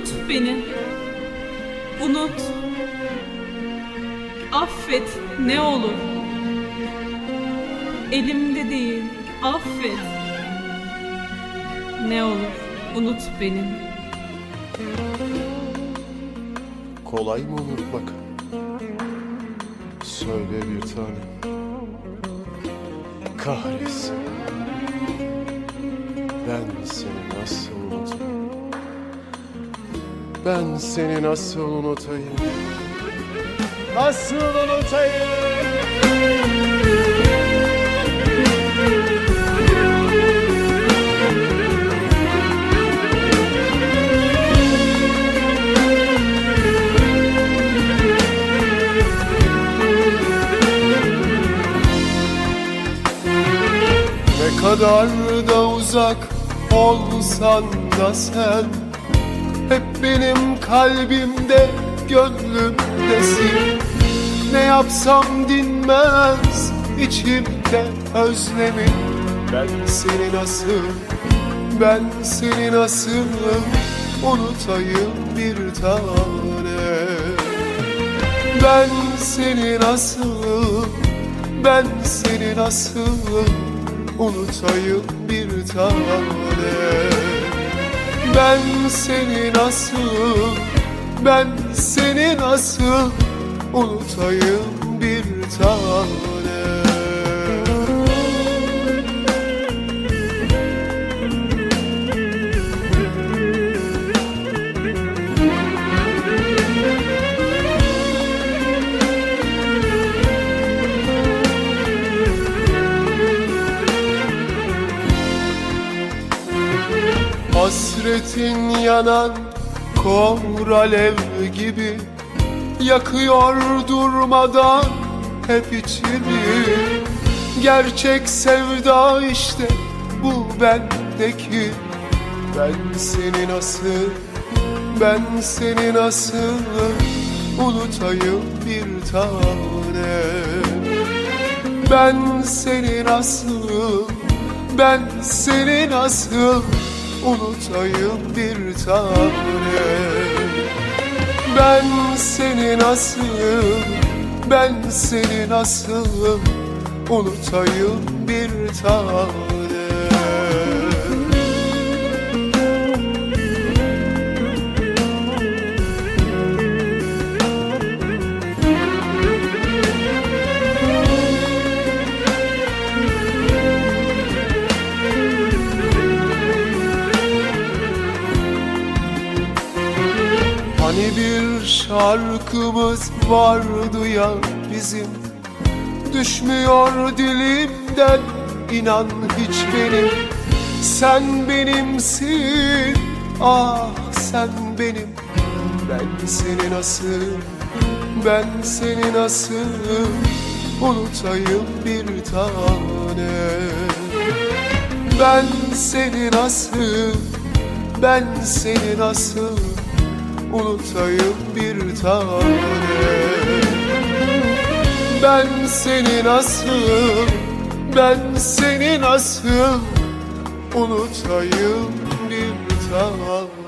Unut beni. Unut. Affet ne olur. Elimde değil. Affet. Ne olur. Unut beni. Kolay mı unutmak? Söyle bir tane. Kahretsin. Ben seni nasıl unutayım? Ben seni nasıl unutayım? Nasıl unutayım? Ne kadar da uzak olsan da sen Hep benim kalbimde, gönlümdesin. Ne yapsam dinmez içimde özlemin Ben seni nasıl, ben seni nasıl Unutayım bir tane. Ben seni nasıl, ben seni nasıl unutayım bir tane Ben seni nasıl, ben seni nasıl unutayım bir tane Hasretin yanan kor alev gibi Yakıyor durmadan hep içimi. Gerçek sevda işte bu bendeki. Ben seni nasıl, ben seni nasıl Unutayım bir tane? Ben seni nasıl, ben seni nasıl unutayım bir tane. Ben seni nasıl, ben seni nasıl unutayım bir tane bir şarkımız vardı ya bizim. Düşmüyor dilimden inan hiç benim. Sen benimsin ah sen benim. Ben seni nasıl ben seni nasıl unutayım bir tane? Ben seni nasıl ben seni nasıl unutayım bir tane. Ben seni nasıl, ben seni nasıl unutayım bir tane